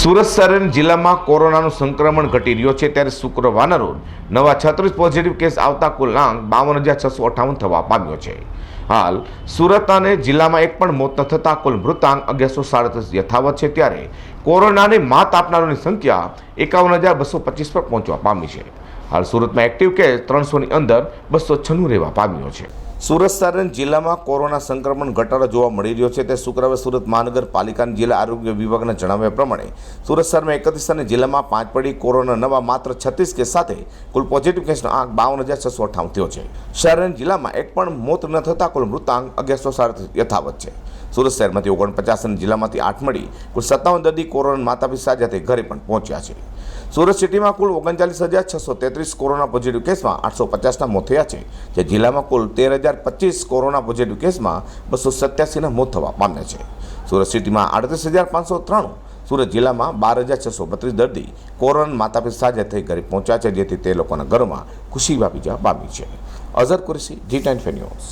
સુરત શહેર જિલ્લામાં કોરોનાનું સંક્રમણ ઘટી રહ્યું છે ત્યારે શુક્રવારના રોજ નવા છત્રીસ પોઝિટિવ કેસ આવતા કુલ આંક બાવન હજાર છસો અઠ્ઠાવન થવા પામ્યો છે. હાલ સુરત અને જિલ્લામાં એક પણ મોત ન થતાં કુલ મૃતાંક અગિયારસો સાડત્રીસ યથાવત છે ત્યારે કોરોનાને માત આપનારોની સંખ્યા એકાવન હજાર બસો પચીસ પર પહોંચવા પામી છે. હાલ સુરતમાં એક્ટિવ કેસ ત્રણસોની અંદર બસો છન્નું રહેવા પામ્યો છે. સુરત શહેર જિલ્લામાં કોરોના સંક્રમણ ઘટાડો જોવા મળી રહ્યો છે. તે શુક્રવારે સુરત મહાનગરપાલિકાના જિલ્લા આરોગ્ય વિભાગના જણાવ્યા પ્રમાણે સુરત શહેરમાં એકત્રીસ અને જિલ્લામાં પાંચ પડી કોરોના નવા માત્ર છત્રીસ કેસ સાથે કુલ પોઝિટિવ કેસનો આંક બાવન હજાર છસો અઠાવન થયો છે. શહેર અને જિલ્લામાં એક પણ મોત ન થતાં કુલ મૃતાંક અગિયારસો સાડત્રીસ યથાવત છે. સુરત શહેરમાંથી ઓગણપચાસ અને જિલ્લામાંથી આઠ મળી કુલ સત્તાવન દર્દી કોરોના માતા પિતા સાથે ઘરે પણ પહોંચ્યા છે. સુરત સિટીમાં કુલ ઓગણચાલીસ હજાર છસો તેત્રીસ કોરોના પોઝિટિવ કેસમાં આઠસો પચાસના મોત થયા છે, જે જિલ્લામાં કુલ તેર હજાર પચીસ કોરોના પોઝિટિવ કેસમાં બસો સત્યાસીના મોત થવા પામ્યા છે. સુરત સિટીમાં આડત્રીસ હજાર પાંચસો ત્રાણું, સુરત જિલ્લામાં બાર હજાર છસો બત્રીસ દર્દી કોરોના માતા પિતા સાથે થઈ ઘરે પહોંચ્યા છે, જેથી તે લોકોના ઘરમાં ખુશી વ્યાપી જવા પામી છે. Azhar Qureshi, G ten news.